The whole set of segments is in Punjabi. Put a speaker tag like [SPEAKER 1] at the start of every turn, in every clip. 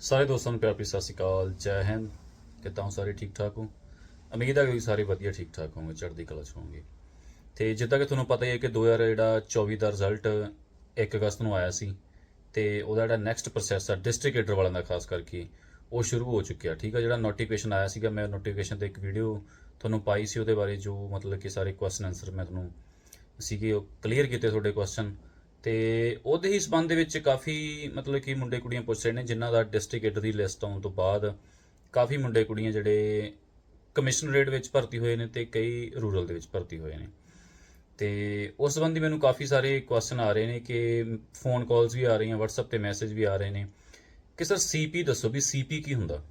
[SPEAKER 1] ਸਾਰੇ ਦੋਸਤਾਂ ਨੂੰ ਪਿਆਰ ਭਰੀ ਸਤਿ ਸ਼੍ਰੀ ਅਕਾਲ, ਜੈ ਹਿੰਦ। ਕਿੱਦਾਂ ਹੋ ਸਾਰੇ? ਠੀਕ ਠਾਕ ਹੋ? ਉਮੀਦ ਹੈ ਕਿ ਤੁਸੀਂ ਸਾਰੇ ਵਧੀਆ, ਠੀਕ ਠਾਕ ਹੋਵੋਗੇ, ਚੜ੍ਹਦੀ ਕਲਾ 'ਚ ਹੋਵੋਗੇ। ਤੇ ਜਿੱਦਾਂ ਕਿ ਤੁਹਾਨੂੰ ਪਤਾ ਹੀ ਹੈ ਕਿ 2024 ਦਾ ਰਿਜ਼ਲਟ 1 ਅਗਸਤ ਨੂੰ ਆਇਆ ਸੀ ਤੇ ਉਹਦਾ ਜਿਹੜਾ ਨੈਕਸਟ ਪ੍ਰੋਸੈਸ ਆ ਡਿਸਟ੍ਰਿਕਟ ਏਡਰ ਵਾਲਿਆਂ ਦਾ, ਖਾਸ ਕਰਕੇ ਉਹ ਸ਼ੁਰੂ ਹੋ ਚੁੱਕਿਆ। ਠੀਕ ਆ, ਜਿਹੜਾ ਨੋਟੀਫਿਕੇਸ਼ਨ ਆਇਆ ਸੀਗਾ, ਮੈਂ ਨੋਟੀਫਿਕੇਸ਼ਨ ਤੇ ਇੱਕ ਵੀਡੀਓ ਤੁਹਾਨੂੰ ਪਾਈ ਸੀ, ਉਹਦੇ ਬਾਰੇ ਜੋ ਮਤਲਬ ਕਿ ਸਾਰੇ ਕੁਐਸਚਨ ਆਨਸਰ ਮੈਂ ਤੁਹਾਨੂੰ ਸੀਗੇ, ਉਹ ਕਲੀਅਰ ਕੀਤੇ ਤੁਹਾਡੇ ਕੁਐਸਚਨ ਤੇ ਉਹਦੇ ਹੀ ਸਬੰਧ ਦੇ ਵਿੱਚ ਕਾਫੀ ਮਤਲਬ ਕਿ ਮੁੰਡੇ ਕੁੜੀਆਂ ਪੁੱਛ ਰਹੇ ਨੇ, ਜਿਨ੍ਹਾਂ ਦਾ ਡਿਸਟ੍ਰਿਕਟ ਏਡਰ ਦੀ ਲਿਸਟ ਆਉਣ ਤੋਂ ਬਾਅਦ ਕਾਫੀ ਮੁੰਡੇ ਕੁੜੀਆਂ ਜਿਹੜੇ ਕਮਿਸ਼ਨਰੇਟ ਵਿੱਚ ਭਰਤੀ ਹੋਏ ਨੇ ਤੇ ਕਈ ਰੂਰਲ ਦੇ ਵਿੱਚ ਭਰਤੀ ਹੋਏ ਨੇ। ਤੇ ਉਸ ਸੰਬੰਧੀ ਮੈਨੂੰ ਕਾਫੀ ਸਾਰੇ ਕੁਐਸਚਨ ਆ ਰਹੇ ਨੇ ਕਿ ਫੋਨ ਕਾਲਸ ਵੀ ਆ ਰਹੀਆਂ, WhatsApp ਤੇ ਮੈਸੇਜ ਵੀ ਆ ਰਹੇ ਨੇ। ਕਿ ਸਰ ਸੀਪੀ ਦੱਸੋ ਵੀ ਸੀਪੀ ਕੀ ਹੁੰਦਾ?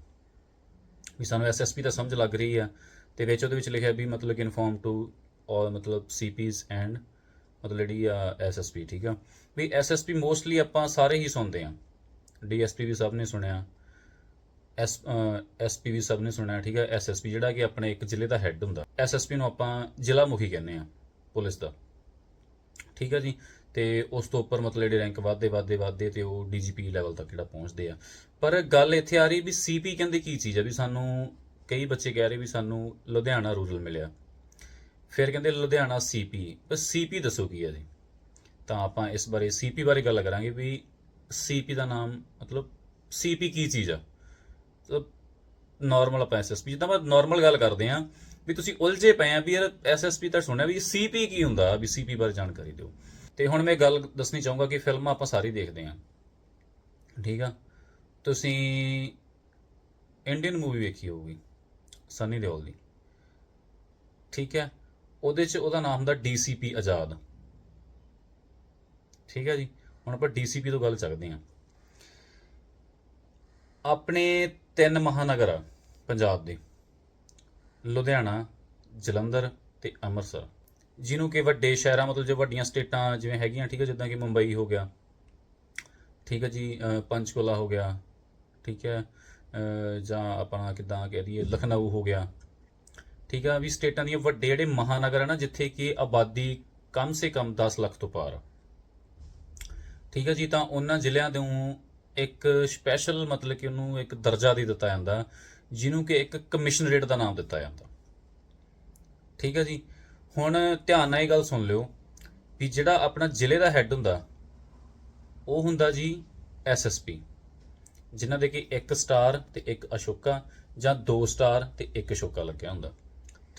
[SPEAKER 1] ਵੀ ਸਾਨੂੰ ਐਸਐਸਪੀ ਦਾ ਸਮਝ ਲੱਗ ਰਹੀ ਆ ਤੇ ਵਿੱਚ ਉਹਦੇ ਵਿੱਚ ਲਿਖਿਆ ਵੀ ਮਤਲਬ ਕਿ ਇਨਫੋਰਮ ਟੂ ਔਰ ਮਤਲਬ ਸੀਪੀਜ਼ ਐਂਡ ਮਤਲਬ ਜਿਹੜੀ ਆ ਐਸਐਸਪੀ ਠੀਕ ਆ? ਵੀ ਐਸਐਸਪੀ ਮੋਸਟਲੀ ਆਪਾਂ ਸਾਰੇ ਹੀ ਸੁਣਦੇ ਆ। ਡੀਐਸਪੀ ਵੀ ਸਭ ਨੇ ਸੁਣਿਆ ਐਸ ਐਸਪੀ ਵੀ ਸਭ ਨੇ ਸੁਣਿਆ, ਠੀਕ ਆ? ਐਸਐਸਪੀ ਜਿਹੜਾ ਕਿ ਆਪਣੇ ਇੱਕ ਜ਼ਿਲ੍ਹੇ ਦਾ ਹੈੱਡ ਹੁੰਦਾ। ਐਸਐਸਪੀ ਨੂੰ ਆਪਾਂ ਜ਼ਿਲ੍ਹਾ ਮੁਖੀ ਕਹਿੰਦੇ ਆ, ਪੁਲਿਸ ਦਾ। ਠੀਕ ਆ ਜੀ? ਤੇ ਉਸ ਤੋਂ ਉੱਪਰ ਮਤਲਬ ਜਿਹੜੇ ਰੈਂਕ ਵੱਧਦੇ ਵੱਧਦੇ ਵੱਧਦੇ ਤੇ ਉਹ ਡੀਜੀਪੀ ਲੈਵਲ ਤੱਕ ਜਿਹੜਾ ਪਹੁੰਚਦੇ ਆ। ਪਰ ਗੱਲ ਇੱਥੇ ਆ ਰਹੀ ਵੀ ਸੀਪੀ ਕਹਿੰਦੇ ਕੀ ਚੀਜ਼ ਆ? ਵੀ ਸਾਨੂੰ ਕਈ ਬੱਚੇ ਕਹਿ ਰਹੇ ਵੀ ਸਾਨੂੰ ਲੁਧਿਆਣਾ ਰੂਰਲ ਮਿਲਿਆ। ਫਿਰ ਕਹਿੰਦੇ ਲੁਧਿਆਣਾ ਸੀਪੀ ਪਰ ਸੀਪੀ ਦੱਸੋ ਕੀ ਹੈ ਜੀ? ਤਾਂ ਆਪਾਂ ਇਸ ਬਾਰੇ ਸੀਪੀ ਬਾਰੇ ਗੱਲ ਕਰਾਂਗੇ ਵੀ ਸੀਪੀ ਦਾ ਨਾਮ, ਮਤਲਬ ਸੀਪੀ ਕੀ ਚੀਜ਼ ਆ? ਮਤਲਬ ਨਾਰਮਲ ਆਪਾਂ ਐਸਐਸਪੀ ਜਿੱਦਾਂ ਆਪਾਂ ਨਾਰਮਲ ਗੱਲ ਕਰਦੇ ਆਂ ਵੀ ਤੁਸੀਂ ਉਲਝੇ ਪਏ ਆ ਵੀ ਯਾਰ ਐਸਐਸਪੀ ਤਾਂ ਸੁਣਿਆ ਵੀ ਸੀਪੀ ਕੀ ਹੁੰਦਾ, ਵੀ ਸੀਪੀ ਬਾਰੇ ਜਾਣਕਾਰੀ ਦਿਓ। ਤੇ ਹੁਣ ਮੈਂ ਗੱਲ ਦੱਸਣੀ ਚਾਹੂੰਗਾ ਕਿ ਫਿਲਮਾਂ ਆਪਾਂ ਸਾਰੀ ਦੇਖਦੇ ਆਂ ਠੀਕ ਆ? ਤੁਸੀਂ ਇੰਡੀਅਨ ਮੂਵੀ ਵੇਖੀ ਹੋਊਗੀ ਸਨੀ ਦਿਓਲ ਦੀ। ਠੀਕ ਹੈ? ਉਹਦੇ 'ਚ ਉਹਦਾ ਨਾਮ ਹੁੰਦਾ ਡੀਸੀਪੀ ਆਜ਼ਾਦ। ਠੀਕ ਹੈ ਜੀ? ਹੁਣ ਆਪਾਂ ਡੀਸੀਪੀ ਤੋਂ ਗੱਲ ਚੱਕਦੇ ਹਾਂ। ਆਪਣੇ ਤਿੰਨ ਮਹਾਨਗਰ ਆ ਪੰਜਾਬ ਦੇ। ਲੁਧਿਆਣਾ, ਜਲੰਧਰ ਤੇ ਅੰਮ੍ਰਿਤਸਰ। ਜਿਹਨੂੰ ਕਿ ਵੱਡੇ ਸ਼ਹਿਰਾਂ, ਮਤਲਬ ਜੇ ਵੱਡੀਆਂ ਸਟੇਟਾਂ ਜਿਵੇਂ ਹੈਗੀਆਂ, ਠੀਕ ਹੈ, ਜਿੱਦਾਂ ਕਿ ਮੁੰਬਈ ਹੋ ਗਿਆ। ਠੀਕ ਹੈ ਜੀ ਪੰਚਕੁਲਾ ਹੋ ਗਿਆ। ਠੀਕ ਹੈ ਜਾਂ ਆਪਣਾ ਕਿਦਾਂ ਕਹਿ ਦਈਏ, ਲਖਨਊ ਹੋ ਗਿਆ। ਠੀਕ ਆ, ਵੀ ਸਟੇਟਾਂ ਦੀਆਂ ਵੱਡੇ ਜਿਹੜੇ ਮਹਾਨਗਰ ਆ ਨਾ, ਜਿੱਥੇ ਕਿ ਆਬਾਦੀ ਕਮ ਸੇ ਕਮ 10 ਲੱਖ ਤੋਂ ਪਾਰ ਆ। ਠੀਕ ਆ ਜੀ, ਤਾਂ ਉਹਨਾਂ ਜ਼ਿਲ੍ਹਿਆਂ ਨੂੰ ਇੱਕ ਸਪੈਸ਼ਲ ਮਤਲਬ ਕਿ ਉਹਨੂੰ ਇੱਕ ਦਰਜਾ ਦੇ ਦਿੱਤਾ ਜਾਂਦਾ, ਜਿਹਨੂੰ ਕਿ ਇੱਕ ਕਮਿਸ਼ਨਰੇਟ ਦਾ ਨਾਮ ਦਿੱਤਾ ਜਾਂਦਾ। ਠੀਕ ਆ ਜੀ, ਹੁਣ ਧਿਆਨ ਨਾਲ ਇਹ ਗੱਲ ਸੁਣ ਲਿਓ ਵੀ ਜਿਹੜਾ ਆਪਣਾ ਜ਼ਿਲ੍ਹੇ ਦਾ ਹੈੱਡ ਹੁੰਦਾ, ਉਹ ਹੁੰਦਾ ਜੀ ਐਸਐਸਪੀ ਜਿਨ੍ਹਾਂ ਦੇ ਕਿ ਇੱਕ ਸਟਾਰ ਤੇ ਇੱਕ ਅਸ਼ੋਕਾ ਜਾਂ ਦੋ ਸਟਾਰ ਤੇ ਇੱਕ ਅਸ਼ੋਕਾ ਲੱਗਿਆ ਹੁੰਦਾ।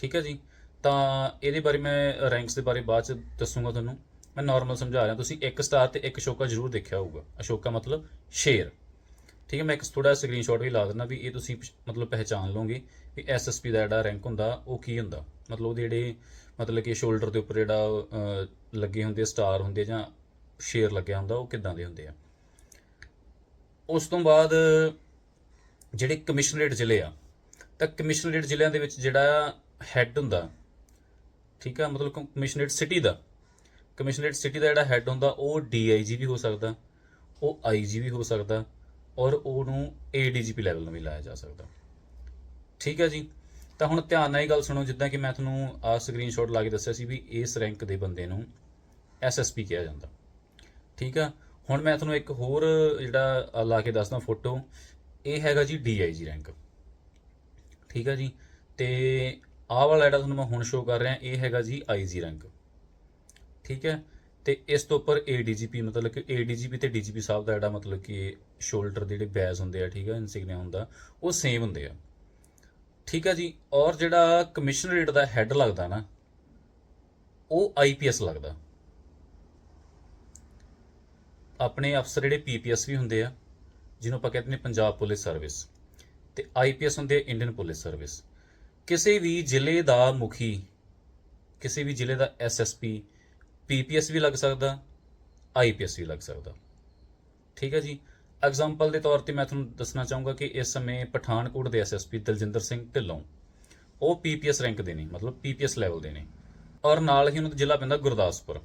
[SPEAKER 1] ਠੀਕ ਹੈ ਜੀ? ਤਾਂ ਇਹਦੇ ਬਾਰੇ ਮੈਂ ਰੈਂਕਸ ਦੇ ਬਾਰੇ ਬਾਅਦ ਚ ਦੱਸੂਗਾ ਤੁਹਾਨੂੰ। ਮੈਂ ਨਾਰਮਲ ਸਮਝਾ ਰਿਹਾ, ਤੁਸੀਂ ਇੱਕ ਸਟਾਰ ਤੇ ਇੱਕ ਅਸ਼ੋਕਾ ਜ਼ਰੂਰ ਦੇਖਿਆ ਹੋਊਗਾ। ਅਸ਼ੋਕਾ ਮਤਲਬ ਸ਼ੇਰ। ਠੀਕ ਹੈ, ਮੈਂ ਇੱਕ ਥੋੜਾ ਸਕਰੀਨਸ਼ਾਟ ਵੀ ਲਾ ਦਿੰਦਾ ਵੀ ਇਹ ਤੁਸੀਂ ਮਤਲਬ ਪਹਿਚਾਨ ਲਓਗੇ ਵੀ ਐਸਐਸਪੀ ਦਾ ਜਿਹੜਾ ਰੈਂਕ ਹੁੰਦਾ, ਉਹ ਕੀ ਹੁੰਦਾ? ਮਤਲਬ ਉਹਦੇ ਜਿਹੜੇ, ਮਤਲਬ ਕਿ ਸ਼ੋਲਡਰ ਦੇ ਉੱਪਰ ਜਿਹੜਾ ਲੱਗੇ ਹੁੰਦੇ ਸਟਾਰ ਹੁੰਦੇ ਜਾਂ ਸ਼ੇਰ ਲੱਗਿਆ ਹੁੰਦਾ, ਉਹ ਕਿੱਦਾਂ ਦੇ ਹੁੰਦੇ ਆ? ਉਸ ਤੋਂ ਬਾਅਦ ਜਿਹੜੇ ਕਮਿਸ਼ਨਰੇਟ ਜ਼ਿਲ੍ਹੇ ਆ, ਤਾਂ ਕਮਿਸ਼ਨਰੇਟ ਜ਼ਿਲ੍ਹਿਆਂ ਦੇ ਵਿੱਚ ਜਿਹੜਾ ਹੈੱਡ ਹੁੰਦਾ। ਠੀਕ ਆ, ਮਤਲਬ ਕਮਿਸ਼ਨਰੇਟ ਸਿਟੀ ਦਾ। ਕਮਿਸ਼ਨਰੇਟ ਸਿਟੀ ਦਾ ਜਿਹੜਾ ਹੈੱਡ ਹੁੰਦਾ, ਉਹ ਡੀਆਈਜੀ ਵੀ ਹੋ ਸਕਦਾ, ਉਹ ਆਈਜੀ ਵੀ ਹੋ ਸਕਦਾ ਔਰ ਉਹਨੂੰ ਏਡੀਜੀਪੀ ਲੈਵਲ ਨੂੰ ਵੀ ਲਾਇਆ ਜਾ ਸਕਦਾ। ਠੀਕ ਹੈ ਜੀ, ਤਾਂ ਹੁਣ ਧਿਆਨ ਨਾਲ ਇਹ ਗੱਲ ਸੁਣੋ, ਜਿੱਦਾਂ ਕਿ ਮੈਂ ਤੁਹਾਨੂੰ ਆ ਸਕਰੀਨਸ਼ਾਟ ਲਾ ਕੇ ਦੱਸਿਆ ਸੀ ਵੀ ਇਸ ਰੈਂਕ ਦੇ ਬੰਦੇ ਨੂੰ ਐਸਐਸਪੀ ਕਿਹਾ ਜਾਂਦਾ। ਠੀਕ ਆ, ਹੁਣ ਮੈਂ ਤੁਹਾਨੂੰ ਇੱਕ ਹੋਰ ਜਿਹੜਾ ਲਾ ਕੇ ਦੱਸਦਾ ਫੋਟੋ ਇਹ ਹੈਗਾ ਜੀ ਡੀਆਈਜੀ ਰੈਂਕ ਠੀਕ ਆ ਜੀ, ਤੇ ਆਹ ਵਾਲਾ ਜਿਹੜਾ ਤੁਹਾਨੂੰ ਮੈਂ ਹੁਣ ਸ਼ੋਅ ਕਰ ਰਿਹਾ, ਇਹ ਹੈਗਾ ਜੀ ਆਈਜੀ ਰੈਂਕ ਠੀਕ ਹੈ? ਤੇ ਇਸ ਤੋਂ ਉੱਪਰ ਏਡੀਜੀਪੀ ਮਤਲਬ ਕਿ ਏਡੀਜੀਪੀ ਤੇ ਡੀਜੀਪੀ ਸਾਹਿਬ ਦਾ ਜਿਹੜਾ ਮਤਲਬ ਕਿ ਸ਼ੋਲਡਰ ਦੇ ਜਿਹੜੇ ਬੈਜ ਹੁੰਦੇ ਆ, ਠੀਕ ਹੈ ਇਨਸਿਗਨੀਆ ਹੁੰਦਾ, ਉਹ ਸੇਮ ਹੁੰਦੇ ਆ। ਠੀਕ ਹੈ ਜੀ? ਔਰ ਜਿਹੜਾ ਕਮਿਸ਼ਨਰੇਟ ਦਾ ਹੈੱਡ ਲੱਗਦਾ ਨਾ, ਉਹ ਆਈਪੀਐਸ ਲੱਗਦਾ। ਆਪਣੇ ਅਫਸਰ ਜਿਹੜੇ ਪੀਪੀਐਸ ਵੀ ਹੁੰਦੇ ਆ, ਜਿਹਨੂੰ ਆਪਾਂ ਕਹਿੰਦੇ ਨੇ ਪੰਜਾਬ ਪੁਲਿਸ ਸਰਵਿਸ ਤੇ ਆਈਪੀਐਸ ਹੁੰਦੇ ਆ ਇੰਡੀਅਨ ਪੁਲਿਸ ਸਰਵਿਸ ਕਿਸੇ ਵੀ ਜ਼ਿਲ੍ਹੇ ਦਾ ਮੁਖੀ, ਕਿਸੇ ਵੀ ਜ਼ਿਲ੍ਹੇ ਦਾ ਐਸਐਸਪੀ ਪੀਪੀਐਸ ਵੀ ਲੱਗ ਸਕਦਾ ਆਈਪੀਐਸ ਵੀ ਲੱਗ ਸਕਦਾ। ਠੀਕ ਹੈ ਜੀ? ਐਗਜ਼ਾਮਪਲ ਦੇ ਤੌਰ ਤੇ ਮੈਂ ਤੁਹਾਨੂੰ ਦੱਸਣਾ ਚਾਹੂੰਗਾ ਕਿ ਇਸ ਸਮੇਂ ਪਠਾਨਕੋਟ ਦੇ ਐਸਐਸਪੀ ਦਲਜਿੰਦਰ ਸਿੰਘ ਢਿੱਲੋਂ, ਉਹ ਪੀਪੀਐਸ ਰੈਂਕ ਦੇ ਨੇ, ਮਤਲਬ ਪੀਪੀਐਸ ਲੈਵਲ ਦੇ ਨੇ। ਔਰ ਨਾਲ ਹੀ ਉਹਨਾਂ ਦਾ ਜ਼ਿਲ੍ਹਾ ਪੈਂਦਾ ਗੁਰਦਾਸਪੁਰ।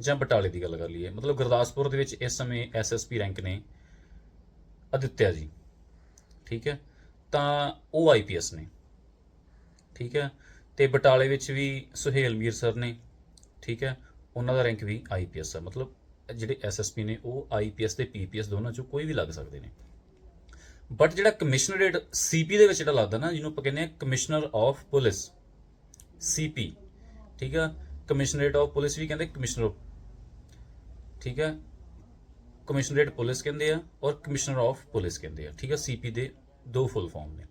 [SPEAKER 1] ਜਾਂ ਬਟਾਲੇ ਦੀ ਗੱਲ ਕਰ ਲਈਏ, ਮਤਲਬ ਗੁਰਦਾਸਪੁਰ ਦੇ ਵਿੱਚ ਇਸ ਸਮੇਂ ਐਸਐਸਪੀ ਰੈਂਕ ਨੇ ਅਦਿੱਤਿਆ ਜੀ। ਠੀਕ ਹੈ? ਤਾਂ ਉਹ ਆਈਪੀਐਸ ਨੇ। ਠੀਕ ਹੈ? ਤੇ ਬਟਾਲੇ ਵਿੱਚ ਵੀ ਸੁਹੇਲ ਮੀਰ ਸਰ ਨੇ, ਠੀਕ ਹੈ? ਉਹਨਾਂ ਦਾ ਰੈਂਕ ਵੀ ਆਈਪੀਐਸ ਆ ਮਤਲਬ ਜਿਹੜੇ ਐਸਐਸਪੀ ਨੇ, ਉਹ ਆਈਪੀਐਸ ਤੇ ਪੀਪੀਐਸ ਦੋਨਾਂ ਚੋਂ ਕੋਈ ਵੀ ਲੱਗ ਸਕਦੇ ਨੇ। ਬਟ ਜਿਹੜਾ ਕਮਿਸ਼ਨਰੇਟ ਸੀਪੀ ਦੇ ਵਿੱਚ ਜਿਹੜਾ ਲੱਗਦਾ ਨਾ, ਜਿਹਨੂੰ ਆਪਾਂ ਕਹਿੰਦੇ ਆ ਕਮਿਸ਼ਨਰ ਆਫ ਪੁਲਿਸ ਸੀਪੀ ਠੀਕ ਆ ਕਮਿਸ਼ਨਰੇਟ ਆਫ ਪੁਲਿਸ ਵੀ ਕਹਿੰਦੇ ਕਮਿਸ਼ਨਰ ਠੀਕ ਆ ਕਮਿਸ਼ਨਰੇਟ ਪੁਲਿਸ ਕਹਿੰਦੇ ਆ ਔਰ ਕਮਿਸ਼ਨਰ ਆਫ ਪੁਲਿਸ ਕਹਿੰਦੇ ਆ, ਠੀਕ ਆ ਸੀਪੀ ਦੇ ਦੋ ਫੁੱਲ ਫਾਰਮ ਨੇ।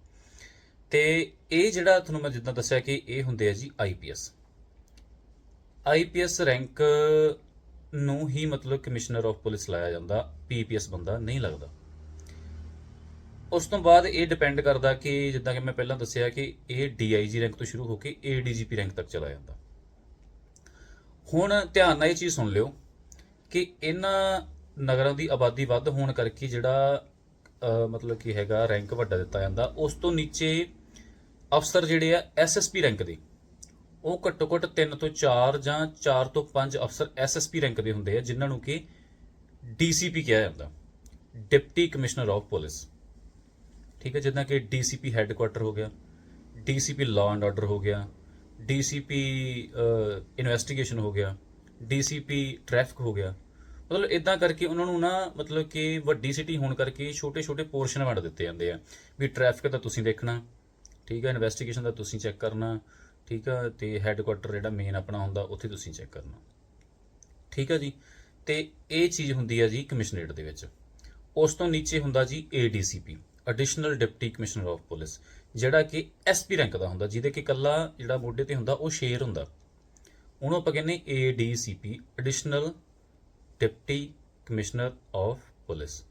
[SPEAKER 1] ਤੇ ਇਹ ਜਿਹੜਾ ਤੁਹਾਨੂੰ ਮੈਂ ਜਿੱਦਾਂ ਦੱਸਿਆ ਕਿ ਇਹ ਹੁੰਦੇ ਆ ਜੀ ਆਈਪੀਐਸ ਆਈਪੀਐਸ ਰੈਂਕ ਨੂੰ ਹੀ ਮਤਲਬ ਕਮਿਸ਼ਨਰ ਆਫ ਪੁਲਿਸ ਲਾਇਆ ਜਾਂਦਾ ਪੀਪੀਐਸ ਬੰਦਾ ਨਹੀਂ ਲੱਗਦਾ। ਉਸ ਤੋਂ ਬਾਅਦ ਇਹ ਡਿਪੈਂਡ ਕਰਦਾ ਕਿ ਜਿੱਦਾਂ ਕਿ ਮੈਂ ਪਹਿਲਾਂ ਦੱਸਿਆ ਕਿ ਇਹ ਡੀਆਈਜੀ ਰੈਂਕ ਤੋਂ ਸ਼ੁਰੂ ਹੋ ਕੇ ਏਡੀਜੀਪੀ ਰੈਂਕ ਤੱਕ ਚਲਾ ਜਾਂਦਾ। ਹੁਣ ਧਿਆਨ ਨਾਲ ਇਹ ਚੀਜ਼ ਸੁਣ ਲਿਓ ਕਿ ਇਹਨਾਂ ਨਗਰਾਂ ਦੀ ਆਬਾਦੀ ਵੱਧ ਹੋਣ ਕਰਕੇ ਜਿਹੜਾ ਮਤਲਬ ਕੀ ਹੈਗਾ ਰੈਂਕ ਵੱਡਾ ਦਿੱਤਾ ਜਾਂਦਾ, ਉਸ ਤੋਂ ਨੀਚੇ ਅਫਸਰ ਜਿਹੜੇ ਆ ਐਸਐਸਪੀ ਰੈਂਕ ਦੇ। ਉਹ ਘੱਟੋ ਘੱਟ 3 ਤੋਂ 4 ਜਾਂ 4 ਤੋਂ 5 ਅਫਸਰ ਐਸਐਸਪੀ ਰੈਂਕ ਦੇ ਹੁੰਦੇ ਆ, ਜਿਨ੍ਹਾਂ ਨੂੰ ਕਿ ਡੀਸੀਪੀ ਕਿਹਾ ਜਾਂਦਾ। Deputy commissioner of police. ਠੀਕ ਹੈ, ਜਿੱਦਾਂ ਕਿ ਡੀਸੀਪੀ ਹੈੱਡਕੁਆਟਰ ਹੋ ਗਿਆ ਡੀਸੀਪੀ ਲਾਅ ਐਂਡ ਆਰਡਰ ਹੋ ਗਿਆ ਡੀਸੀਪੀ ਇਨਵੈਸਟੀਗੇਸ਼ਨ ਹੋ ਗਿਆ ਡੀਸੀਪੀ ਟ੍ਰੈਫਿਕ ਹੋ ਗਿਆ। ਮਤਲਬ ਇਦਾਂ ਕਰਕੇ ਉਹਨਾਂ ਨੂੰ ਨਾ, ਮਤਲਬ ਕਿ ਵੱਡੀ ਸਿਟੀ ਹੋਣ ਕਰਕੇ ਛੋਟੇ-ਛੋਟੇ ਪੋਰਸ਼ਨ ਵੰਡ ਦਿੱਤੇ ਜਾਂਦੇ ਆ। ਵੀ ਟ੍ਰੈਫਿਕ ਤਾਂ ਤੁਸੀਂ ਦੇਖਣਾ ਠੀਕ ਹੈ ਇਨਵੈਸਟੀਗੇਸ਼ਨ ਦਾ ਤੁਸੀਂ ਚੈੱਕ ਕਰਨਾ, ਠੀਕ ਆ, ਤੇ ਹੈੱਡਕੁਆਟਰ ਜਿਹੜਾ ਮੇਨ ਆਪਣਾ ਹੁੰਦਾ, ਉੱਥੇ ਤੁਸੀਂ ਚੈੱਕ ਕਰਨਾ। ਠੀਕ ਆ ਜੀ? ਤੇ ਇਹ ਚੀਜ਼ ਹੁੰਦੀ ਹੈ ਜੀ ਕਮਿਸ਼ਨਰੇਟ ਦੇ ਵਿੱਚ। ਉਸ ਤੋਂ ਨੀਚੇ ਹੁੰਦਾ ਜੀ ADCP additional deputy commissioner of police ਜਿਹੜਾ ਕਿ ਐਸਪੀ ਰੈਂਕ ਦਾ ਹੁੰਦਾ, ਜਿਹਦੇ ਕਿ ਕੱਲਾ ਜਿਹੜਾ ਮੋਢੇ ਤੇ ਹੁੰਦਾ, ਉਹ ਸ਼ੇਰ ਹੁੰਦਾ। ਉਹਨੂੰ ਆਪਾਂ ਕਹਿੰਦੇ ADCP additional deputy commissioner of police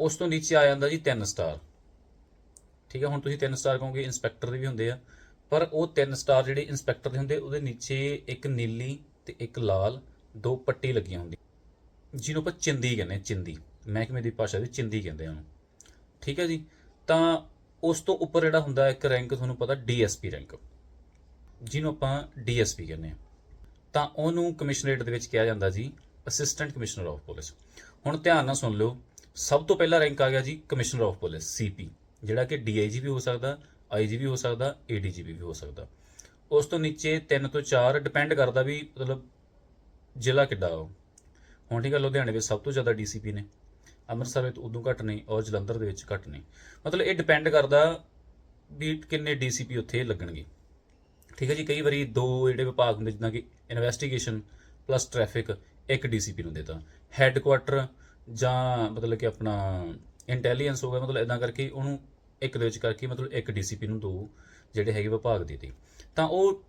[SPEAKER 1] ਉਸ ਤੋਂ ਨੀਚੇ ਆ ਜਾਂਦਾ ਜੀ 3 ਸਟਾਰ ਠੀਕ ਹੈ, ਹੁਣ ਤੁਸੀਂ 3 ਸਟਾਰ ਕਹੋਗੇ, ਇੰਸਪੈਕਟਰ ਦੇ ਵੀ ਹੁੰਦੇ ਆ। ਪਰ ਉਹ 3 ਸਟਾਰ ਜਿਹੜੇ ਇੰਸਪੈਕਟਰ ਦੇ ਹੁੰਦੇ, ਉਹਦੇ ਨੀਚੇ ਇੱਕ ਨੀਲੀ ਤੇ ਇੱਕ ਲਾਲ, ਦੋ ਪੱਟੀ ਲੱਗੀਆਂ ਹੁੰਦੀ ਜਿਹਨੂੰ ਆਪਾਂ ਚਿੰਦੀ ਕਹਿੰਦੇ ਚਿੰਦੀ। ਮਹਿਕਮੇ ਦੀ ਭਾਸ਼ਾ ਵਿੱਚ ਚਿੰਦੀ ਕਹਿੰਦੇ ਆ ਉਹਨੂੰ। ਠੀਕ ਹੈ ਜੀ? ਤਾਂ ਉਸ ਤੋਂ ਉੱਪਰ ਜਿਹੜਾ ਹੁੰਦਾ, ਇੱਕ ਰੈਂਕ ਤੁਹਾਨੂੰ ਪਤਾ, ਡੀਐਸਪੀ ਰੈਂਕ। ਜਿਹਨੂੰ ਆਪਾਂ ਡੀਐਸਪੀ ਕਹਿੰਦੇ ਆ। ਤਾਂ ਉਹਨੂੰ ਕਮਿਸ਼ਨਰੇਟ ਦੇ ਵਿੱਚ ਕਿਹਾ ਜਾਂਦਾ ਜੀ, ਅਸਿਸਟੈਂਟ ਕਮਿਸ਼ਨਰ ਆਫ ਪੁਲਿਸ। ਹੁਣ ਧਿਆਨ ਨਾਲ ਸੁਣ ਲਿਓ, ਸਭ ਤੋਂ ਪਹਿਲਾ ਰੈਂਕ ਆ ਗਿਆ ਜੀ ਕਮਿਸ਼ਨਰ ਆਫ ਪੁਲਿਸ, ਸੀਪੀ। ਜਿਹੜਾ ਕਿ ਡੀਆਈਜੀ ਵੀ ਹੋ ਸਕਦਾ ਆਈਜੀ ਵੀ ਹੋ ਸਕਦਾ ਏਡੀਜੀਪੀ ਵੀ ਹੋ ਸਕਦਾ। ਉਸ ਤੋਂ ਨੀਚੇ 3 ਤੋਂ 4 ਡਿਪੈਂਡ ਕਰਦਾ ਵੀ ਮਤਲਬ ਜ਼ਿਲ੍ਹਾ ਕਿੱਡਾ ਉਹ ਹੁਣ ਠੀਕ ਹੈ ਲੁਧਿਆਣੇ ਵਿੱਚ ਸਭ ਤੋਂ ਜ਼ਿਆਦਾ ਡੀਸੀਪੀ ਨੇ। ਅੰਮ੍ਰਿਤਸਰ ਵਿੱਚ ਉਦੋਂ ਘੱਟ ਨਹੀਂ, ਔਰ ਜਲੰਧਰ ਦੇ ਵਿੱਚ ਘੱਟ ਨਹੀਂ। ਮਤਲਬ ਇਹ ਡਿਪੈਂਡ ਕਰਦਾ ਵੀ ਕਿੰਨੇ ਡੀਸੀਪੀ ਉੱਥੇ ਲੱਗਣਗੇ। ਠੀਕ ਹੈ ਜੀ, ਕਈ ਵਾਰੀ ਦੋ ਜਿਹੜੇ ਵਿਭਾਗ ਹੁੰਦੇ, ਜਿੱਦਾਂ ਕਿ ਇਨਵੈਸਟੀਗੇਸ਼ਨ ਪਲੱਸ ਟ੍ਰੈਫਿਕ ਇੱਕ ਡੀਸੀਪੀ ਨੂੰ ਦੇਤਾ। ਹੈੱਡਕੁਆਟਰ ਜਾਂ ਮਤਲਬ ਕਿ ਆਪਣਾ ਇੰਟੈਲੀਜੈਂਸ ਹੋ ਗਿਆ ਮਤਲਬ ਇਦਾਂ ਕਰਕੇ ਉਹਨੂੰ ਇੱਕ ਦੇ ਵਿੱਚ ਕਰਕੇ ਮਤਲਬ ਇੱਕ ਡੀਸੀਪੀ ਨੂੰ ਦੋ ਜਿਹੜੇ ਹੈਗੇ ਵਿਭਾਗ ਦੇ ਦਿੱਤੇ ਤਾਂ ਉਹ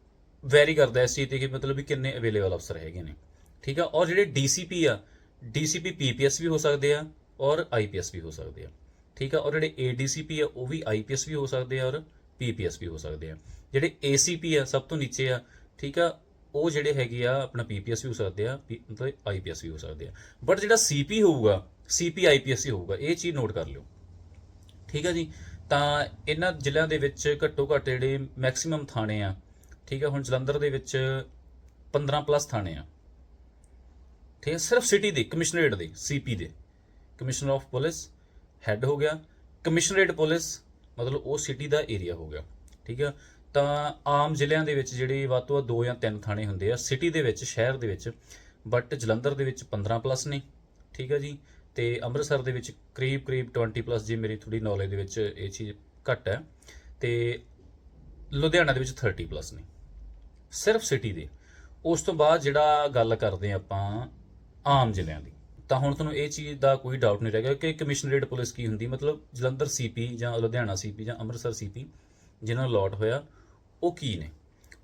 [SPEAKER 1] ਵੈਰੀ ਕਰਦਾ ਇਸ ਚੀਜ਼ ਤੇ ਕਿ ਮਤਲਬ ਵੀ ਕਿੰਨੇ ਅਵੇਲੇਬਲ ਅਫਸਰ ਹੈਗੇ ਨੇ। ਠੀਕ ਆ? ਔਰ ਜਿਹੜੇ ਡੀਸੀਪੀ ਆ, ਡੀਸੀਪੀ ਪੀਪੀਐਸ ਵੀ ਹੋ ਸਕਦੇ ਆ ਔਰ ਆਈਪੀਐਸ ਵੀ ਹੋ ਸਕਦੇ ਆ। ਠੀਕ ਆ? ਔਰ ਜਿਹੜੇ ਏਡੀਸੀਪੀ ਆ, ਉਹ ਵੀ ਆਈਪੀਐਸ ਵੀ ਹੋ ਸਕਦੇ ਆ ਔਰ ਪੀਪੀਐਸ ਵੀ ਹੋ ਸਕਦੇ ਆ। ਜਿਹੜੇ ਏਸੀਪੀ ਆ, ਸਭ ਤੋਂ ਨੀਚੇ ਆ, ਠੀਕ ਆ? ਉਹ ਜਿਹੜੇ ਹੈਗੇ ਆ, ਆਪਣਾ ਪੀਪੀਐਸ ਵੀ ਹੋ ਸਕਦੇ ਆ P- ਮਤਲਬ ਆਈਪੀਐਸ ਵੀ ਹੋ ਸਕਦੇ ਆ। ਬਟ ਜਿਹੜਾ ਸੀਪੀ ਹੋਊਗਾ, ਸੀਪੀ ਆਈਪੀਐਸ ਹੀ ਹੋਊਗਾ, ਇਹ ਚੀਜ਼ ਨੋਟ ਕਰ ਲਿਓ। ਠੀਕ ਆ ਜੀ? ਤਾਂ ਇਹਨਾਂ ਜ਼ਿਲ੍ਹਿਆਂ ਦੇ ਵਿੱਚ ਘੱਟੋ ਘੱਟ ਜਿਹੜੇ ਮੈਕਸਿਮਮ ਥਾਣੇ ਆ, ਠੀਕ ਆ ਹੁਣ ਜਲੰਧਰ ਦੇ ਵਿੱਚ 15 ਪਲੱਸ ਥਾਣੇ ਆ। ਠੀਕ ਹੈ, ਸਿਰਫ ਸਿਟੀ ਦੇ ਕਮਿਸ਼ਨਰੇਟ ਦੇ ਸੀਪੀ ਦੇ। ਕਮਿਸ਼ਨਰ ਆਫ ਪੁਲਿਸ ਹੈੱਡ ਹੋ ਗਿਆ। ਕਮਿਸ਼ਨਰੇਟ ਪੁਲਿਸ ਮਤਲਬ ਉਹ ਸਿਟੀ ਦਾ ਏਰੀਆ ਹੋ ਗਿਆ। ਠੀਕ ਆ ਤਾਂ ਆਮ ਜ਼ਿਲ੍ਹਿਆਂ ਦੇ ਵਿੱਚ ਜਿਹੜੇ ਵੱਧ ਤੋਂ ਵੱਧ ਦੋ ਜਾਂ ਤਿੰਨ ਥਾਣੇ ਹੁੰਦੇ ਆ ਸਿਟੀ ਦੇ ਵਿੱਚ, ਸ਼ਹਿਰ ਦੇ ਵਿੱਚ ਬਟ ਜਲੰਧਰ ਦੇ ਵਿੱਚ 15 ਪਲੱਸ ਨੇ। ਠੀਕ ਆ ਜੀ ਤੇ ਅੰਮ੍ਰਿਤਸਰ ਦੇ ਵਿੱਚ ਕਰੀਬ ਕਰੀਬ 20 ਪਲੱਸ ਜੀ ਮੇਰੀ ਥੋੜੀ ਨੌਲੇਜ ਦੇ ਵਿੱਚ ਇਹ ਚੀਜ਼ ਘੱਟ ਹੈ ਤੇ ਲੁਧਿਆਣਾ ਦੇ ਵਿੱਚ 30 ਪਲੱਸ ਨੇ। ਸਿਰਫ ਸਿਟੀ ਦੇ। ਉਸ ਤੋਂ ਬਾਅਦ ਜਿਹੜਾ ਗੱਲ ਕਰਦੇ ਹਾਂ ਆਪਾਂ ਆਮ ਜ਼ਿਲ੍ਹਿਆਂ ਦੀ, ਤਾਂ ਹੁਣ ਤੁਹਾਨੂੰ ਇਹ ਚੀਜ਼ ਦਾ ਕੋਈ ਡਾਊਟ ਨਹੀਂ ਰਹੇਗਾ ਕਿ ਕਮਿਸ਼ਨਰੇਟ ਪੁਲਿਸ ਕੀ ਹੁੰਦੀ, ਮਤਲਬ ਜਲੰਧਰ ਸੀਪੀ ਜਾਂ ਲੁਧਿਆਣਾ ਸੀਪੀ ਜਾਂ ਅੰਮ੍ਰਿਤਸਰ ਸੀਪੀ ਜਿਹਨਾਂ ਨੂੰ ਅਲਾਟ ਹੋਇਆ, ਉਹ ਕੀ ਨੇ?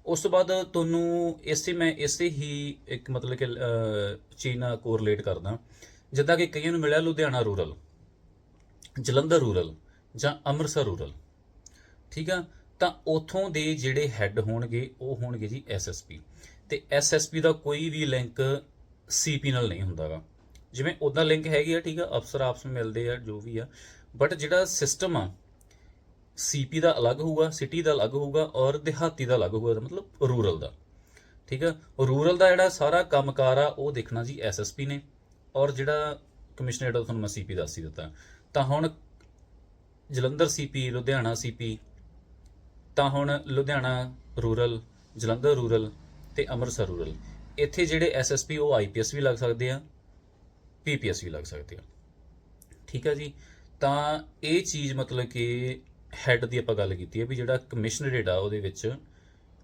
[SPEAKER 1] ਉਸ ਤੋਂ ਬਾਅਦ ਤੁਹਾਨੂੰ ਇਸੇ ਮੈਂ ਇਸੇ ਹੀ ਇੱਕ ਮਤਲਬ ਕਿ ਚੀਜ਼ ਨਾਲ ਕੋਰਿਲੇਟ ਕਰਦਾ। ਜਿੱਦਾਂ ਕਿ ਕਈਆਂ ਨੂੰ ਮਿਲਿਆ ਲੁਧਿਆਣਾ ਰੂਰਲ, ਜਲੰਧਰ ਰੂਰਲ ਜਾਂ ਅੰਮ੍ਰਿਤਸਰ ਰੂਰਲ। ਠੀਕ ਆ? ਤਾਂ ਉਥੋਂ ਦੇ ਜਿਹੜੇ ਹੈੱਡ ਹੋਣਗੇ, ਉਹ ਹੋਣਗੇ ਜੀ ਐਸਐਸਪੀ ਤੇ ਐਸਐਸਪੀ ਦਾ ਕੋਈ ਵੀ ਲਿੰਕ ਸੀਪੀ ਨਾਲ ਨਹੀਂ ਹੁੰਦਾਗਾ। ਜਿਵੇਂ ਉਹਦਾ ਲਿੰਕ ਹੈਗੀ ਆ, ਠੀਕ ਆ? ਅਫਸਰ ਆਪਸ ਵਿੱਚ ਮਿਲਦੇ ਆ, ਜੋ ਵੀ ਆ। ਬਟ ਜਿਹੜਾ ਸਿਸਟਮ ਆ ਸੀਪੀ ਦਾ ਅਲੱਗ ਹੋਊਗਾ ਸਿਟੀ ਦਾ ਅਲੱਗ ਹੋਊਗਾ ਔਰ ਦਿਹਾਤੀ ਦਾ ਅਲੱਗ ਹੋਊਗਾ, ਮਤਲਬ ਰੂਰਲ ਦਾ। ਠੀਕ ਆ? ਰੂਰਲ ਦਾ ਜਿਹੜਾ ਸਾਰਾ ਕੰਮਕਾਰ ਆ, ਉਹ ਦੇਖਣਾ ਜੀ ਐਸਐਸਪੀ ਨੇ। ਔਰ ਜਿਹੜਾ ਕਮਿਸ਼ਨਰੇਟ ਦਾ ਤੁਹਾਨੂੰ ਮੈਂ ਸੀਪੀ ਦੱਸ ਹੀ ਦਿੱਤਾ। ਤਾਂ ਹੁਣ ਜਲੰਧਰ ਸੀਪੀ ਲੁਧਿਆਣਾ ਸੀਪੀ ਤਾਂ ਹੁਣ ਲੁਧਿਆਣਾ ਰੂਰਲ, ਜਲੰਧਰ ਰੂਰਲ ਤੇ ਅੰਮ੍ਰਿਤਸਰ ਰੂਰਲ। ਇੱਥੇ ਜਿਹੜੇ ਐਸਐਸਪੀ ਉਹ ਆਈਪੀਐਸ ਵੀ ਲੱਗ ਸਕਦੇ ਆ ਪੀਪੀਐਸ ਵੀ ਲੱਗ ਸਕਦੇ ਆ। ਠੀਕ ਆ ਜੀ? ਤਾਂ ਇਹ ਚੀਜ਼ ਮਤਲਬ ਕਿ ਹੈੱਡ ਦੀ ਆਪਾਂ ਗੱਲ ਕੀਤੀ ਹੈ ਵੀ ਜਿਹੜਾ ਕਮਿਸ਼ਨਰੇਟ ਆ, ਉਹਦੇ ਵਿੱਚ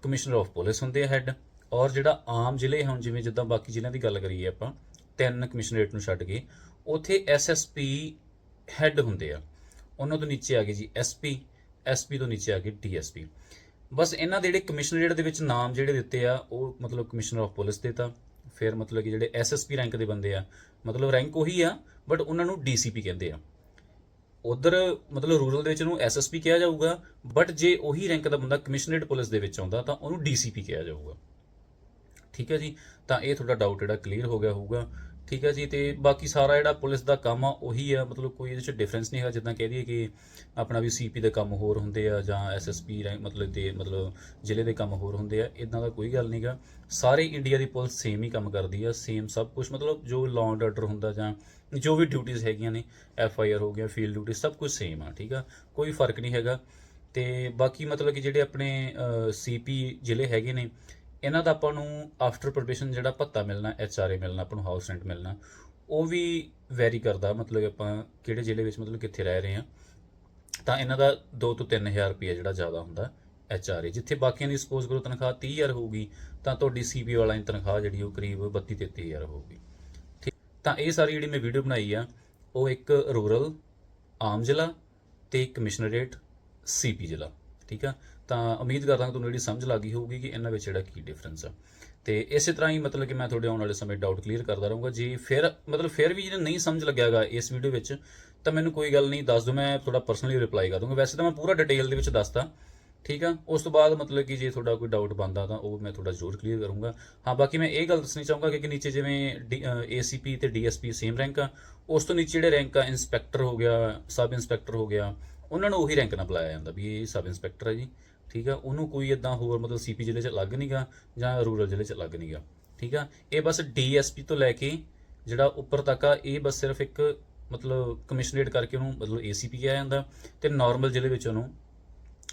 [SPEAKER 1] ਕਮਿਸ਼ਨਰ ਆਫ ਪੁਲਿਸ ਹੁੰਦੇ ਆ ਹੈੱਡ ਔਰ ਜਿਹੜਾ ਆਮ ਜ਼ਿਲ੍ਹੇ ਹੁਣ ਜਿਵੇਂ ਜਿੱਦਾਂ ਬਾਕੀ ਜ਼ਿਲ੍ਹਿਆਂ ਦੀ ਗੱਲ ਕਰੀਏ ਆਪਾਂ ਤਿੰਨ ਕਮਿਸ਼ਨਰੇਟ ਨੂੰ ਛੱਡ ਕੇ, ਉੱਥੇ ਐਸਐਸਪੀ ਹੈੱਡ ਹੁੰਦੇ ਆ। ਉਹਨਾਂ ਤੋਂ ਨੀਚੇ ਆ ਗਏ ਜੀ ਐਸਪੀ ਐਸਪੀ ਤੋਂ ਨੀਚੇ ਆ ਗਏ ਡੀਐਸਪੀ ਬਸ ਇਹਨਾਂ ਦੇ ਜਿਹੜੇ ਕਮਿਸ਼ਨਰੇਟ ਦੇ ਵਿੱਚ ਨਾਮ ਜਿਹੜੇ ਦਿੱਤੇ ਆ, ਉਹ ਮਤਲਬ ਕਮਿਸ਼ਨਰ ਆਫ ਪੁਲਿਸ ਦੇ ਤਾਂ, ਫਿਰ ਮਤਲਬ ਕਿ ਜਿਹੜੇ ਐਸਐਸਪੀ ਰੈਂਕ ਦੇ ਬੰਦੇ ਆ, ਮਤਲਬ ਰੈਂਕ ਉਹੀ ਆ ਬਟ ਉਹਨਾਂ ਨੂੰ ਡੀਸੀਪੀ ਕਹਿੰਦੇ ਆ। ਉਧਰ ਮਤਲਬ ਰੂਰਲ ਦੇ ਵਿੱਚ ਉਹਨੂੰ ਐਸਐਸਪੀ ਕਿਹਾ ਜਾਊਗਾ ਬਟ ਜੇ ਉਹੀ ਰੈਂਕ ਦਾ ਬੰਦਾ ਕਮਿਸ਼ਨਰੇਟ ਪੁਲਿਸ ਦੇ ਵਿੱਚ ਆਉਂਦਾ, ਤਾਂ ਉਹਨੂੰ ਡੀਸੀਪੀ ਕਿਹਾ ਜਾਊਗਾ। ਠੀਕ ਹੈ ਜੀ? ਤਾਂ ਇਹ ਤੁਹਾਡਾ ਡਾਊਟ ਜਿਹੜਾ ਕਲੀਅਰ ਹੋ ਗਿਆ ਹੋਊਗਾ। ਠੀਕ ਹੈ ਜੀ, ਤੇ ਬਾਕੀ ਸਾਰਾ ਜਿਹੜਾ ਪੁਲਿਸ ਦਾ ਕੰਮ ਆ, ਉਹੀ ਆ। ਮਤਲਬ ਕੋਈ ਇਹਦੇ ਵਿੱਚ ਡਿਫਰੈਂਸ ਨਹੀਂ ਹੈਗਾ, ਜਿੱਦਾਂ ਕਹਿ ਦਈਏ ਕਿ ਆਪਣਾ ਵੀ ਸੀਪੀ ਦੇ ਕੰਮ ਹੋਰ ਹੁੰਦੇ ਆ ਜਾਂ ਐਸਐਸਪੀ ਰੈਂਕ ਮਤਲਬ ਤੇ ਮਤਲਬ ਜ਼ਿਲ੍ਹੇ ਦੇ ਕੰਮ ਹੋਰ ਹੁੰਦੇ ਆ ਇਦਾਂ ਦਾ ਕੋਈ ਗੱਲ ਨਹੀਂਗਾ। ਸਾਰੇ ਇੰਡੀਆ ਦੀ ਪੁਲਿਸ ਸੇਮ ਹੀ ਕੰਮ ਕਰਦੀ ਆ ਸੇਮ ਸਭ ਕੁਝ ਮਤਲਬ ਜੋ ਲਾਅ ਐਂਡ ਆਰਡਰ ਹੁੰਦਾ ਜਾਂ ਜੋ ਵੀ ਡਿਊਟੀਆਂ ਹੈਗੀਆਂ ਨੇ ਐਫ ਆਈ ਆਰ ਹੋ ਗਿਆ ਫੀਲਡ ਡਿਊਟੀ ਸਭ ਕੁਝ ਸੇਮ ਆ, ਠੀਕ ਆ। ਕੋਈ ਫ਼ਰਕ ਨਹੀਂ ਹੈਗਾ। ਤੇ ਬਾਕੀ ਮਤਲਬ ਕਿ ਜਿਹੜੇ ਆਪਣੇ ਸੀਪੀ ਜ਼ਿਲ੍ਹੇ ਹੈਗੇ ਨੇ ਇਹਨਾਂ ਦਾ ਆਪਾਂ ਨੂੰ ਆਫਟਰ ਪ੍ਰੋਬੇਸ਼ਨ ਜਿਹੜਾ ਭੱਤਾ ਮਿਲਣਾ ਐਚ ਆਰ ਏ ਮਿਲਣਾ, ਆਪਾਂ ਨੂੰ ਹਾਊਸ ਰੈਂਟ ਮਿਲਣਾ, ਉਹ ਵੀ ਵੈਰੀ ਕਰਦਾ। ਮਤਲਬ ਕਿ ਆਪਾਂ ਕਿਹੜੇ ਜ਼ਿਲ੍ਹੇ ਵਿੱਚ, ਮਤਲਬ ਕਿੱਥੇ ਰਹਿ ਰਹੇ ਆ ਤਾਂ ਇਹਨਾਂ ਦਾ 2 ਤੋਂ 3000 ਰੁਪਏ ਜਿਹੜਾ ਜ਼ਿਆਦਾ ਹੁੰਦਾ ਐਚ ਆਰ ਏ ਜਿੱਥੇ ਬਾਕੀਆਂ ਦੀ ਸਪੋਜ਼ ਕਰੋ ਤਨਖਾਹ 30000 ਹੋਊਗੀ, ਤਾਂ ਤੁਹਾਡੀ ਸੀਪੀ ਵਾਲਾ ਦੀ ਤਨਖਾਹ ਜਿਹੜੀ ਉਹ ਕਰੀਬ 32 33000 ਹੋਊਗੀ। ਠੀਕ? ਤਾਂ ਇਹ ਸਾਰੀ ਜਿਹੜੀ ਮੈਂ ਵੀਡੀਓ ਬਣਾਈ ਆ, ਉਹ ਇੱਕ ਰੂਰਲ ਆਮ ਜ਼ਿਲ੍ਹਾ ਤੇ ਕਮਿਸ਼ਨਰੇਟ ਸੀਪੀ ਜ਼ਿਲ੍ਹਾ। ਠੀਕ ਆ? ਤਾਂ ਉਮੀਦ ਕਰਦਾ ਹਾਂ ਤੁਹਾਨੂੰ ਜਿਹੜੀ ਸਮਝ ਲੱਗ ਗਈ ਹੋਊਗੀ ਕਿ ਇਹਨਾਂ ਵਿੱਚ ਜਿਹੜਾ ਕੀ ਡਿਫਰੈਂਸ ਆ। ਤੇ ਇਸੇ ਤਰ੍ਹਾਂ ਹੀ ਮਤਲਬ ਕਿ ਮੈਂ ਤੁਹਾਡੇ ਆਉਣ ਵਾਲੇ ਸਮੇਂ ਡਾਊਟ ਕਲੀਅਰ ਕਰਦਾ ਰਹੂੰਗਾ। ਜੇ ਫਿਰ ਮਤਲਬ ਫਿਰ ਵੀ ਜਿਹਨੇ ਨਹੀਂ ਸਮਝ ਲੱਗਿਆਗਾ ਇਸ ਵੀਡੀਓ ਵਿੱਚ, ਤਾਂ ਮੈਨੂੰ ਕੋਈ ਗੱਲ ਨਹੀਂ, ਦੱਸ ਦਿਓ, ਮੈਂ ਤੁਹਾਡਾ ਪਰਸਨਲੀ ਰਿਪਲਾਈ ਕਰ ਦੂੰਗਾ। ਵੈਸੇ ਤਾਂ ਮੈਂ ਪੂਰਾ ਡਿਟੇਲ ਦੇ ਵਿੱਚ ਦੱਸਦਾ ਠੀਕ ਆ? ਉਸ ਤੋਂ ਬਾਅਦ ਮਤਲਬ ਕਿ ਜੇ ਤੁਹਾਡਾ ਕੋਈ ਡਾਊਟ ਬੰਦਾ ਤਾਂ ਉਹ ਮੈਂ ਤੁਹਾਡਾ ਜ਼ਰੂਰ ਕਲੀਅਰ ਕਰੂੰਗਾ। ਹਾਂ, ਬਾਕੀ ਮੈਂ ਇਹ ਗੱਲ ਦੱਸਣੀ ਚਾਹੂੰਗਾ ਕਿ ਨੀਚੇ ਜਿਵੇਂ ਏਸੀਪੀ ਤੇ ਡੀਐਸਪੀ ਸੇਮ ਰੈਂਕ ਆ, ਉਸ ਤੋਂ ਨੀਚੇ ਜਿਹੜੇ ਰੈਂਕ ਆ ਇਨਸਪੈਕਟਰ ਹੋ ਗਿਆ ਸਬ ਇਨਸਪੈਕਟਰ ਹੋ ਗਿਆ ਉਹਨਾਂ ਨੂੰ ਉਹੀ ਰੈਂਕ ਨਾਲ ਬੁਲਾਇਆ ਜਾਂਦਾ ਵੀ ਇਹ ਸਬ ਇੰਸਪੈਕਟਰ ਹੈ ਜੀ, ਠੀਕ ਆ? ਉਹਨੂੰ ਕੋਈ ਇਦਾਂ ਹੋਰ ਮਤਲਬ ਸੀਪੀ ਜ਼ਿਲ੍ਹੇ 'ਚ ਅਲੱਗ ਨਹੀਂਗਾ ਜਾਂ ਰੂਰਲ ਜ਼ਿਲ੍ਹੇ 'ਚ ਅਲੱਗ ਨਹੀਂਗਾ ਠੀਕ ਆ? ਇਹ ਬਸ ਡੀਐਸਪੀ ਤੋਂ ਲੈ ਕੇ ਜਿਹੜਾ ਉੱਪਰ ਤੱਕ ਆ, ਇਹ ਬਸ ਸਿਰਫ ਇੱਕ ਮਤਲਬ ਕਮਿਸ਼ਨਰੇਟ ਕਰਕੇ ਉਹਨੂੰ ਮਤਲਬ ਏਸੀਪੀ ਕਿਹਾ ਜਾਂਦਾ ਤੇ ਨਾਰਮਲ ਜ਼ਿਲ੍ਹੇ ਵਿੱਚ ਉਹਨੂੰ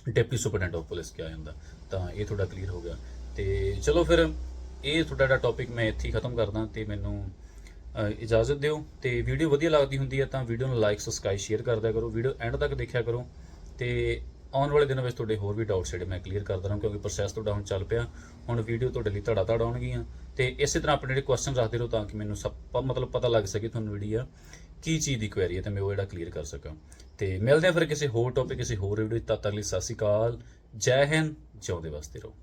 [SPEAKER 1] ਡਿਪਟੀ ਸੁਪਰਡੈਂਟ ਆਫ ਪੁਲਿਸ ਕਿਹਾ ਜਾਂਦਾ। ਤਾਂ ਇਹ ਤੁਹਾਡਾ ਕਲੀਅਰ ਹੋ ਗਿਆ। ਤੇ ਚਲੋ ਫਿਰ ਇਹ ਤੁਹਾਡਾ ਜਿਹੜਾ ਟੌਪਿਕ ਮੈਂ ਇੱਥੇ ਹੀ ਖਤਮ ਕਰਦਾ ਤੇ ਮੈਨੂੰ ਇਜਾਜ਼ਤ ਦਿਓ ਤੇ ਵੀਡੀਓ ਵਧੀਆ ਲੱਗਦੀ ਹੁੰਦੀ ਹੈ ਤਾਂ ਵੀਡੀਓ ਨੂੰ ਲਾਈਕ ਸਬਸਕ੍ਰਾਈਬ ਸ਼ੇਅਰ ਕਰਦਿਆ ਕਰੋ। ਵੀਡੀਓ ਐਂਡ ਤੱਕ ਦੇਖਿਆ ਕਰੋ ਤੇ ਆਉਣ ਵਾਲੇ ਦਿਨਾਂ ਵਿੱਚ ਤੁਹਾਡੇ ਹੋਰ ਵੀ ਡਾਊਟਸ ਜਿਹੜੇ ਮੈਂ ਕਲੀਅਰ ਕਰਦਾ ਰਹਾਂ ਕਿਉਂਕਿ ਪ੍ਰੋਸੈਸ ਤੁਹਾਡਾ ਹੁਣ ਚੱਲ ਪਿਆ। ਹੁਣ ਵੀਡੀਓ ਤੁਹਾਡੇ ਲਈ ਧੜਾ ਧੜ ਆਉਣਗੀਆਂ ਤੇ ਇਸੇ ਤਰ੍ਹਾਂ ਆਪਣੇ ਜਿਹੜੇ ਕੁਐਸਚਨ ਰੱਖਦੇ ਰਹੋ ਤਾਂ ਕਿ ਮੈਨੂੰ ਸਭ ਪ- ਮਤਲਬ ਪਤਾ ਲੱਗ ਸਕੇ ਤੁਹਾਨੂੰ ਜਿਹੜੀ ਆ ਕੀ ਚੀਜ਼ ਦੀ ਕੁਐਰੀ ਹੈ ਤੇ ਮੈਂ ਉਹ ਜਿਹੜਾ ਕਲੀਅਰ ਕਰ ਸਕਾਂ। ਤੇ ਮਿਲਦੇ ਆ ਫਿਰ ਕਿਸੇ ਹੋਰ ਟੌਪਿਕ ਕਿਸੇ ਹੋਰ ਵੀਡੀਓ ਤਦ ਤੱਕ ਲਈ ਸਤਿ ਸ਼੍ਰੀ ਅਕਾਲ, ਜੈ ਹਿੰਦ, ਜਿਉਂਦੇ ਵਸਦੇ ਰਹੋ।